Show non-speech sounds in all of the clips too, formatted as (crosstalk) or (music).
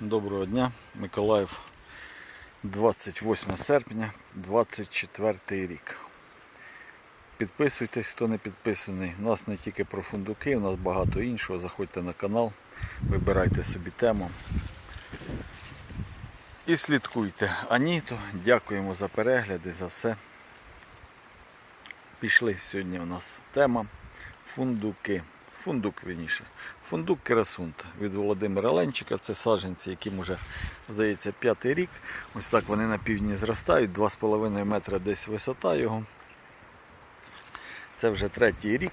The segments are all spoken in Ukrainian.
Доброго дня, Миколаїв, 28 серпня, 24 рік. Підписуйтесь, хто не підписаний. У нас не тільки про фундуки, у нас багато іншого. Заходьте на канал, вибирайте собі тему. І слідкуйте. А ні, то дякуємо за перегляди, за все. Пішли сьогодні у нас тема фундуки. Фундук вірніше. Фундук Керасунт від Володимира Ленчика. Це саджанці, яким вже, здається, п'ятий рік. Ось так вони на півдні зростають, 2,5 метра десь висота його. Це вже третій рік.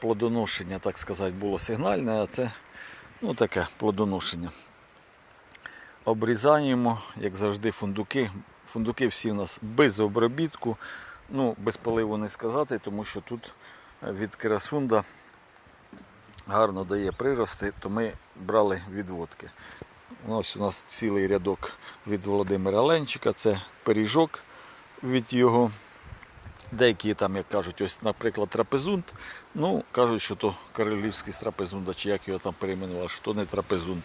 Плодоношення, так сказати, було сигнальне, а це ну, таке плодоношення. Обрізаємо, як завжди, фундуки. Фундуки всі у нас без обробітку. Ну, без поливу не сказати, тому що тут від керасунда гарно дає прирости, то ми брали відводки. Ось у нас цілий рядок від Володимира Ленчика, це пиріжок від його. Деякі там, як кажуть, ось, наприклад, трапезунт. Ну, кажуть, що то королівський трапезунда, чи як його там перейменували, що то не трапезунт.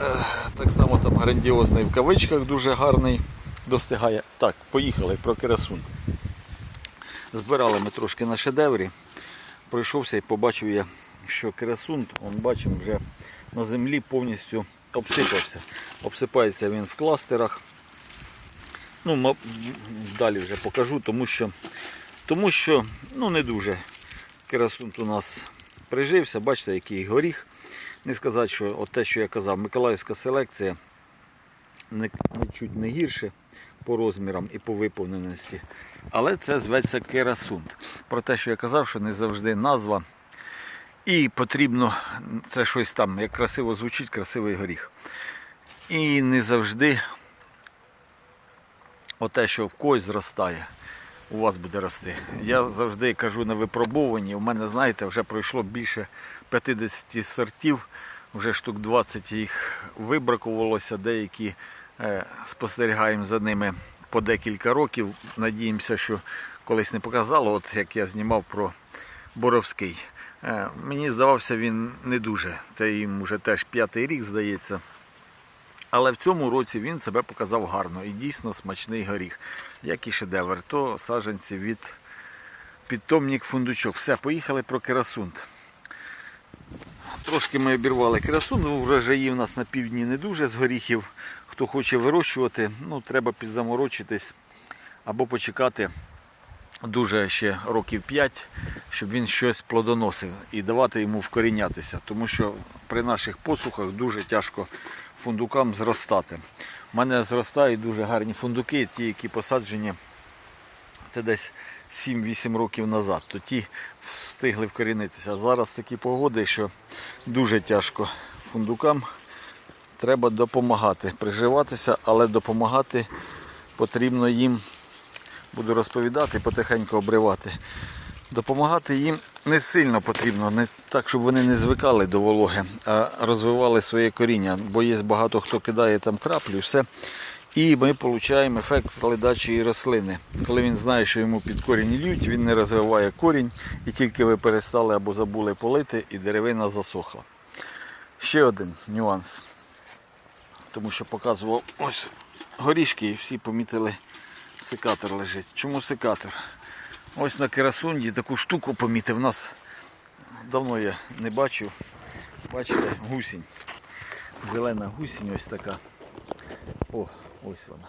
Е, Так само там грандіозний в кавичках дуже гарний достигає. Так, поїхали про керасунт. Збирали ми трошки на шедеврі. Пройшовся і побачив я, що керасунт, он бачимо, вже на землі повністю обсипався. Обсипається він в кластерах. Ну, далі вже покажу, тому що, тому що ну, не дуже керасунт у нас прижився. Бачите, який горіх. Не сказати, що от те, що я казав, Миколаївська селекція не, не гірше по розмірам і по виповненості. Але це зветься керасунт. Про те, що я казав, що не завжди назва. І потрібно це щось там, як красиво звучить, красивий горіх. І не завжди оте, що в когось зростає, у вас буде рости. Я завжди кажу на випробованні. У мене, знаєте, вже пройшло більше 50 сортів, вже штук 20 їх вибракувалося, деякі спостерігаємо за ними по декілька років. Надіємося, що колись не показало, от як я знімав про Боровський. Е, Мені здавався він не дуже. Це їм вже теж п'ятий рік, здається. Але в цьому році він себе показав гарно і дійсно смачний горіх, як і шедевр. То саджанці від підтомник фундучок. Все, поїхали про керасунт. Трошки ми обірвали керасун, ну врожаї в нас на півдні не дуже з горіхів. Хто хоче вирощувати, ну треба підзаморочитись або почекати дуже ще років 5, щоб він щось плодоносив і давати йому вкорінятися. Тому що при наших посухах дуже тяжко фундукам зростати. У мене зростають дуже гарні фундуки, ті, які посаджені це десь 7-8 років назад, то ті встигли вкорінитися. А зараз такі погоди, що дуже тяжко фундукам. Треба допомагати, приживатися, але допомагати потрібно їм, буду розповідати, потихеньку обривати. Допомагати їм не сильно потрібно, не так, щоб вони не звикали до вологи, а розвивали своє коріння. Бо є багато хто кидає там краплю, все. І ми отримуємо ефект ледачої рослини. Коли він знає, що йому під корінь льють, він не розвиває корінь, і тільки ви перестали або забули полити, і деревина засохла. Ще один нюанс. Тому що показував ось горішки, і всі помітили, секатор лежить. Чому секатор? Ось на керасунді таку штуку помітив. Нас давно я не бачив. Бачите, гусінь. Зелена гусінь ось така. О, ось вона.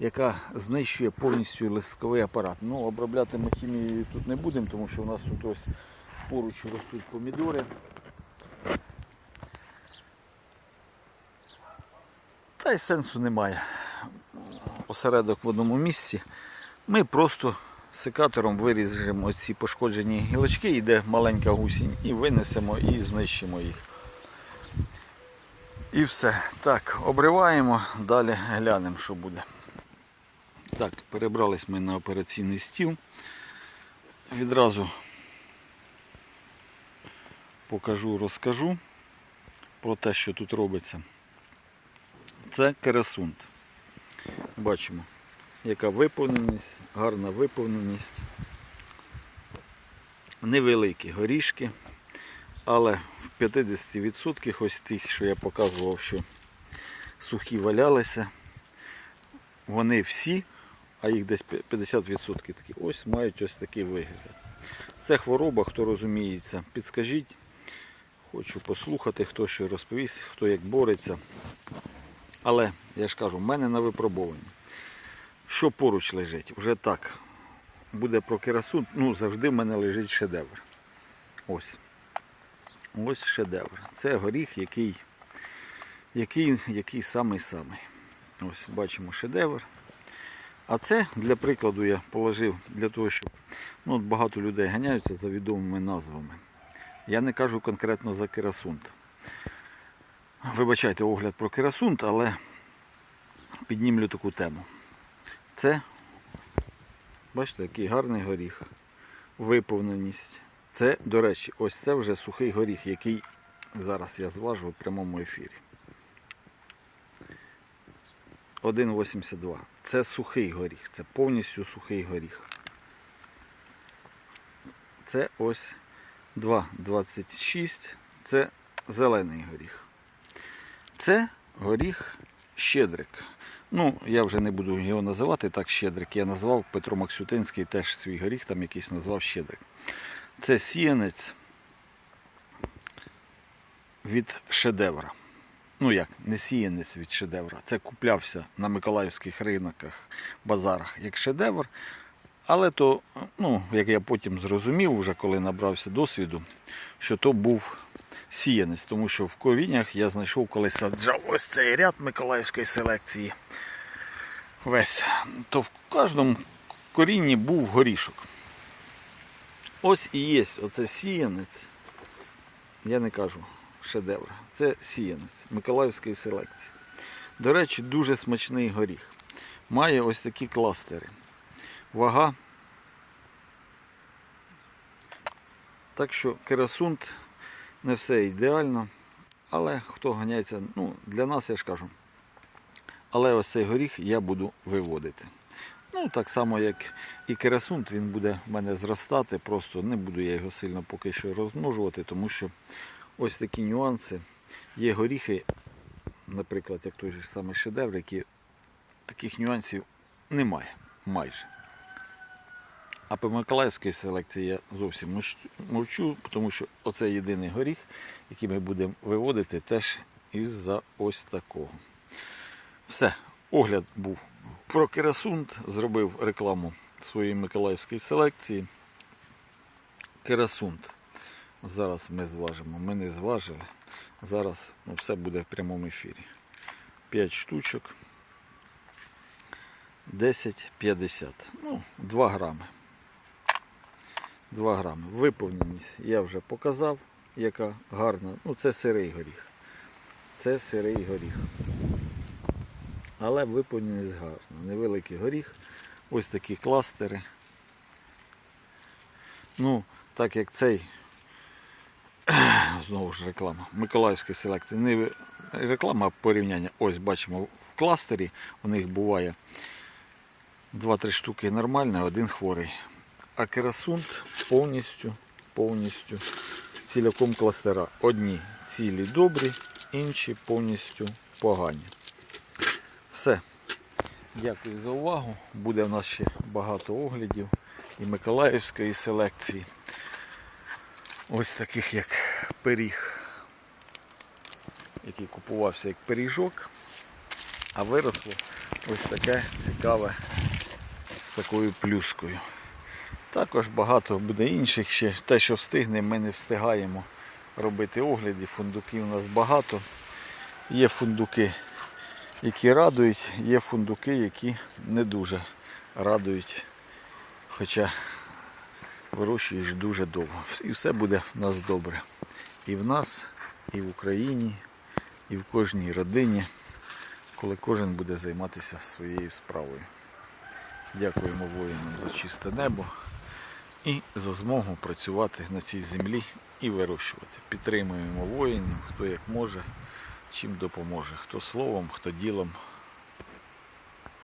Яка знищує повністю листковий апарат. Ну, обробляти ми хімією тут не будемо, тому що у нас тут ось поруч ростуть помідори. Та й сенсу немає. Осередок в одному місці. Ми просто секатором виріжемо ці пошкоджені гілочки, йде маленька гусінь, і винесемо і знищимо їх. І все. Так, обриваємо, далі глянемо, що буде. Так, перебрались ми на операційний стіл. Відразу покажу, розкажу про те, що тут робиться. Це керасунт. Бачимо, яка виповненість, гарна виповненість. Невеликі горішки, Але в 50% ось тих, що я показував, що сухі валялися, вони всі, а їх десь 50% такі, ось мають ось такий вигляд. Це хвороба, хто розуміється, підскажіть. Хочу послухати, хто що розповість, хто як бореться. Але я ж кажу, в мене на випробуванні. Що поруч лежить? Вже так. Буде про керасун, ну завжди в мене лежить шедевр. Ось. Ось шедевр. Це горіх, який, який, який самий-самий. Ось бачимо шедевр. А це для прикладу я положив для того, щоб ну, от багато людей ганяються за відомими назвами. Я не кажу конкретно за керасунт. Вибачайте огляд про керасунт, але піднімлю таку тему. Це, бачите, який гарний горіх. Виповненість. Це, до речі, ось це вже сухий горіх, який зараз я зважу в прямому ефірі. 1,82. Це сухий горіх, це повністю сухий горіх. Це ось 2,26. Це зелений горіх. Це горіх щедрик. Ну, я вже не буду його називати так щедрик. Я назвав Петро Максютинський теж свій горіх, там якийсь назвав щедрик. Це сіянець від шедевра. Ну як, не сіянець від шедевра. Це куплявся на миколаївських ринках, базарах як шедевр. Але то, ну, як я потім зрозумів, вже коли набрався досвіду, що то був сіянець, тому що в коріннях я знайшов, коли саджав ось цей ряд миколаївської селекції. Весь, то в кожному корінні був горішок. Ось і є оце сіянець. Я не кажу шедевр. Це сіянець Миколаївської селекції. До речі, дуже смачний горіх. Має ось такі кластери. Вага. Так що керасунт не все ідеально. Але хто ганяється, ну, для нас я ж кажу. Але ось цей горіх я буду виводити. Ну, так само, як і керасунт, він буде в мене зростати, просто не буду я його сильно поки що розмножувати, тому що ось такі нюанси. Є горіхи, наприклад, як той же самий шедевр, які таких нюансів немає майже. А по Миколаївській селекції я зовсім мовч- мовчу, тому що оце єдиний горіх, який ми будемо виводити теж із-за ось такого. Все, огляд був про керасунт, зробив рекламу своєї миколаївської селекції. Керасунт. Зараз ми зважимо. Ми не зважили. Зараз ну, все буде в прямому ефірі. 5 штучок. 10,50. Ну, 2 грами. 2 грами. Виповненість я вже показав, яка гарна. Ну, це сирий горіх. Це сирий горіх. Але виповненість гарна. Невеликий горіх. Ось такі кластери. Ну, так як цей, (clears throat) знову ж реклама, Миколаївської селекції. Не реклама а порівняння. Ось бачимо в кластері у них буває 2-3 штуки нормальні, один хворий. А керасунт повністю, повністю ціляком кластера. Одні цілі добрі, інші повністю погані. Все. Дякую за увагу. Буде в нас ще багато оглядів і Миколаївської селекції. Ось таких як пиріг, який купувався як пиріжок, а виросло ось таке цікаве з такою плюскою. Також багато буде інших ще. Те, що встигне, ми не встигаємо робити огляди. Фундуків у нас багато. Є фундуки, які радують, є фундуки, які не дуже радують. Хоча вирощуєш дуже довго. І все буде в нас добре. І в нас, і в Україні, і в кожній родині, коли кожен буде займатися своєю справою. Дякуємо воїнам за чисте небо і за змогу працювати на цій землі і вирощувати. Підтримуємо воїнів, хто як може, чим допоможе, хто словом, хто ділом.